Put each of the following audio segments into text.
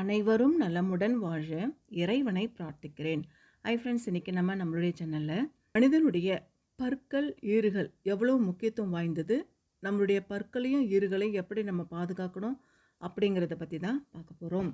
அனைவரும் நலமுடன் வாழ இறைவனை பிரார்த்திக்கிறேன். ஐ ஃப்ரெண்ட்ஸ் இன்றைக்கி நம்ம நம்மளுடைய சேனலில் மனிதனுடைய பற்கள் ஈறுகள் எவ்வளோ முக்கியத்துவம் வாய்ந்தது நம்மளுடைய பற்களையும் ஈறுகளையும் எப்படி நம்ம பாதுகாக்கணும் அப்படிங்கிறத பற்றி தான் பார்க்க போகிறோம்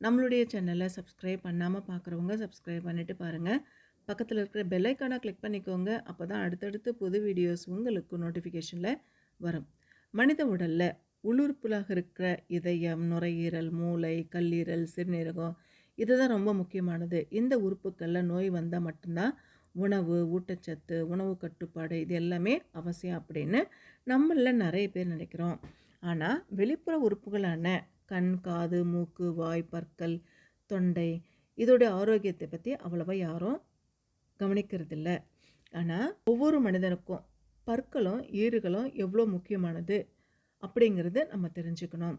நம்மளுடைய சேனலை சப்ஸ்கிரைப் பண்ணாமல் பார்க்குறவங்க சப்ஸ்கிரைப் பண்ணிவிட்டு பாருங்கள் பக்கத்தில் இருக்கிற பெல்லைக்கானை கிளிக் பண்ணிக்கோங்க. அப்போ தான் அடுத்தடுத்து புது வீடியோஸ் உங்களுக்கு நோட்டிஃபிகேஷனில் வரும். மனித உடலில் உள்ளுறுப்புலாக இருக்கிற இதயம் நுரையீரல் மூளை கல்லீரல் சிறுநீரகம் இதுதான் ரொம்ப முக்கியமானது. இந்த உறுப்புகளில் நோய் வந்தால் மட்டும்தான் உணவு ஊட்டச்சத்து உணவு கட்டுப்பாடு இது எல்லாமே அவசியம் அப்படின்னு நம்மளில் நிறைய பேர் நினைக்கிறோம். ஆனால் வெளிப்புற உறுப்புகளான கண் காது மூக்கு வாய் பற்கள் தொண்டை இதோடைய ஆரோக்கியத்தை பற்றி அவ்வளவா யாரும் கவனிக்கிறதில்ல. ஆனால் ஒவ்வொரு மனிதனுக்கும் பற்களும் ஈறுகளும் எவ்வளோ முக்கியமானது? அப்படிங்கிறத நம்ம தெரிஞ்சுக்கணும்.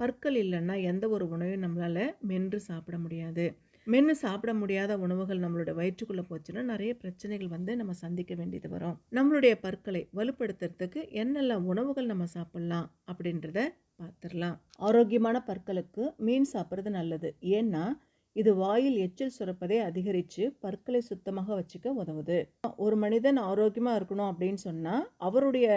பற்கள் இல்லைன்னா எந்த ஒரு உணவையும் நம்மளால் மென்று சாப்பிட முடியாது. மென்று சாப்பிட முடியாத உணவுகள் நம்மளோட வயிற்றுக்குள்ளே போச்சுன்னா நிறைய பிரச்சனைகள் வந்து நம்ம சந்திக்க வேண்டியது வரும். நம்மளுடைய பற்களை வலுப்படுத்துறதுக்கு என்னெல்லாம் உணவுகள் நம்ம சாப்பிட்லாம் அப்படின்றத பார்த்துடலாம். ஆரோக்கியமான பற்களுக்கு மீன் சாப்பிட்றது நல்லது. ஏன்னா இது வாயில் எச்சில் சுரப்பதை அதிகரித்து பற்களை சுத்தமாக வச்சுக்க உதவுது. ஒரு மனிதன் ஆரோக்கியமாக இருக்கணும் அப்படின்னு சொன்னால் அவருடைய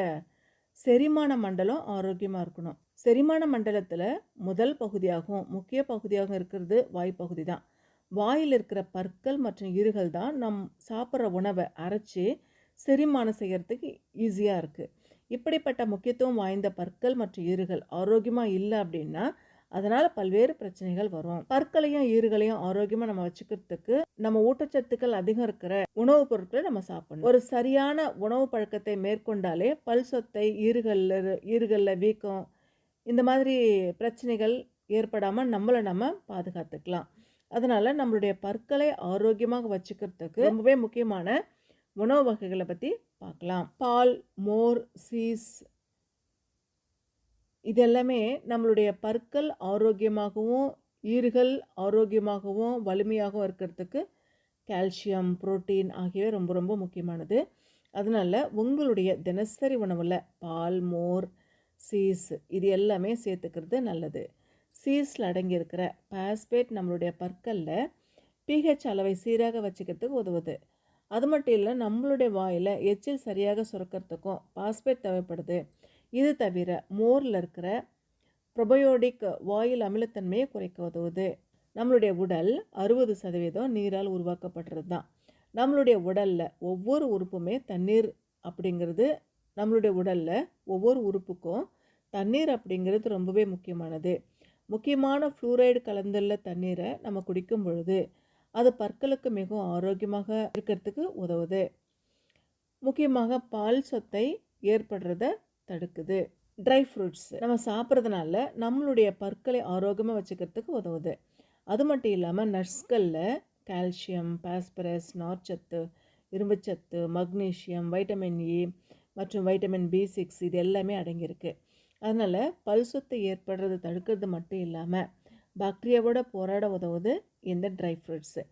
செரிமான மண்டலம் ஆரோக்கியமாக இருக்கணும். செரிமான மண்டலத்தில் முதல் பகுதியாகவும் முக்கிய பகுதியாகவும் இருக்கிறது வாய் பகுதி தான். வாயில் இருக்கிற பற்கள் மற்றும் ஈறுகள் தான் நம் சாப்பிட்ற உணவை அரைச்சி செரிமானம் செய்கிறதுக்கு ஈஸியாக இருக்குது இப்படிப்பட்ட முக்கியத்துவம் வாய்ந்த பற்கள் மற்றும் இருகள் ஆரோக்கியமாக இல்லை அப்படின்னா அதனால் பல்வேறு பிரச்சனைகள் வரும். பற்களையும் ஈறுகளையும் ஆரோக்கியமாக நம்ம வச்சுக்கிறதுக்கு நம்ம ஊட்டச்சத்துக்கள் அதிகம் இருக்கிற உணவுப் பொருட்களை நம்ம சாப்பிடணும். ஒரு சரியான உணவு பழக்கத்தை மேற்கொண்டாலே பல் சொத்தை ஈறுகளில் ஈறுகளில் வீக்கம் இந்த மாதிரி பிரச்சனைகள் ஏற்படாமல் நம்மளை நம்ம பாதுகாத்துக்கலாம். அதனால் நம்மளுடைய பற்களை ஆரோக்கியமாக வச்சுக்கிறதுக்கு ரொம்பவே முக்கியமான உணவு வகைகளை பற்றி பார்க்கலாம். பால் மோர் சீஸ் இது எல்லாமே நம்மளுடைய பற்கள் ஆரோக்கியமாகவும் ஈறுகள் ஆரோக்கியமாகவும் வலிமையாகவும் இருக்கிறதுக்கு கால்சியம் புரோட்டீன் ஆகியவை ரொம்ப ரொம்ப முக்கியமானது. அதனால் உங்களுடைய தினசரி உணவில் பால் மோர் சீஸ் இது எல்லாமே சேர்த்துக்கிறது நல்லது. சீஸில் அடங்கியிருக்கிற பாஸ்பேட் நம்மளுடைய பற்களில் பிஹெச் அளவை சீராக வச்சுக்கிறதுக்கு உதவுது. அது மட்டும் இல்லை நம்மளுடைய வாயில் எச்சில் சரியாக சுரக்கிறதுக்கும் பாஸ்பேட் தேவைப்படுது. இது தவிர மோரில் இருக்கிற ப்ரொபயோடிக் வாயில் அமிலத்தன்மையை குறைக்க உதவுது. நம்மளுடைய உடல் அறுபது சதவீதம் நீரால் உருவாக்கப்படுறது தான். நம்மளுடைய உடலில் ஒவ்வொரு உறுப்புமே தண்ணீர் அப்படிங்கிறது நம்மளுடைய உடலில் ஒவ்வொரு உறுப்புக்கும் தண்ணீர் அப்படிங்கிறது ரொம்பவே முக்கியமானது. முக்கியமான ஃப்ளூரைடு கலந்துள்ள தண்ணீரை நம்ம குடிக்கும் பொழுது அது பற்களுக்கு மிகவும் ஆரோக்கியமாக இருக்கிறதுக்கு உதவுது. முக்கியமாக பால் சொத்தை ஏற்படுறத தடுக்குது. ட்ரை ஃப்ரூட்ஸ் நம்ம சாப்பிட்றதுனால நம்மளுடைய பற்களை ஆரோக்கியமாக வச்சுக்கிறதுக்கு உதவுது. அது மட்டும் இல்லாமல் நட்ஸ்களில் கால்சியம் பாஸ்பரஸ் நார்ச்சத்து இரும்புச்சத்து மக்னீஷியம் வைட்டமின் இ e மற்றும் வைட்டமின் பி சிக்ஸ் இது எல்லாமே அடங்கியிருக்கு. அதனால் பல் சொத்து ஏற்படுறது தடுக்கிறது மட்டும் இல்லாமல் பாக்டீரியாவோட போராட உதவுது இந்த ட்ரை ஃப்ரூட்ஸு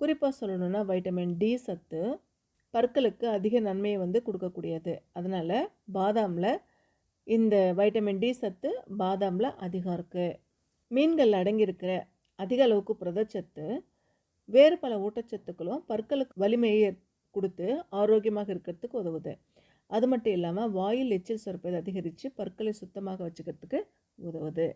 குறிப்பாக சொல்லணுன்னா வைட்டமின் டி சத்து பற்களுக்கு அதிக நன்மையை வந்து கொடுக்கக்கூடியது. அதனால் பாதாமில் இந்த வைட்டமின் டி சத்து பாதாமில் அதிகம் இருக்குது மீன்கள் அடங்கியிருக்கிற அதிக அளவுக்கு புரதச்சத்து வேறு பல ஊட்டச்சத்துக்களும் பற்களுக்கு வலிமையை கொடுத்து ஆரோக்கியமாக இருக்கிறதுக்கு உதவுது. அது மட்டும் இல்லாமல் வாயில் எச்சில் சுரப்பதை அதிகரித்து பற்களை சுத்தமாக வச்சுக்கிறதுக்கு உதவுது.